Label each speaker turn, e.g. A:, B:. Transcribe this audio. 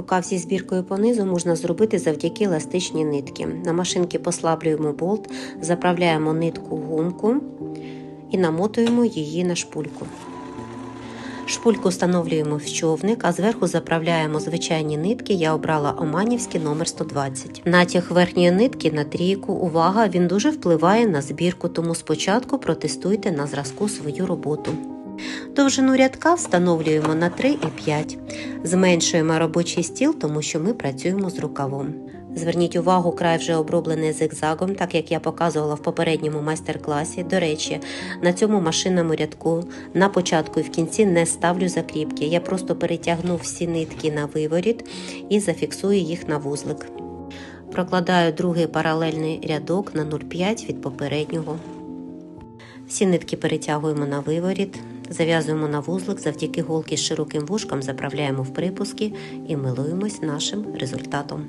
A: Рукав зі збіркою понизу можна зробити завдяки еластичній нитки. На машинки послаблюємо болт, заправляємо нитку в гумку і намотуємо її на шпульку. Шпульку встановлюємо в човник, а зверху заправляємо звичайні нитки. Я обрала Оманівський номер 120. Натяг верхньої нитки на трійку. Увага! Він дуже впливає на збірку, тому спочатку протестуйте на зразку свою роботу. Довжину рядка встановлюємо на 3 і 5. Зменшуємо робочий стіл, тому що ми працюємо з рукавом. Зверніть увагу, край вже оброблений зигзагом, так як я показувала в попередньому майстер-класі. До речі, на цьому машинному рядку на початку і в кінці не ставлю закріпки. Я просто перетягну всі нитки на виворіт і зафіксую їх на вузлик. Прокладаю другий паралельний рядок на 0,5 від попереднього. Всі нитки перетягуємо на виворіт, зав'язуємо на вузлик, завдяки голки з широким вушком заправляємо в припуски і милуємось нашим результатом.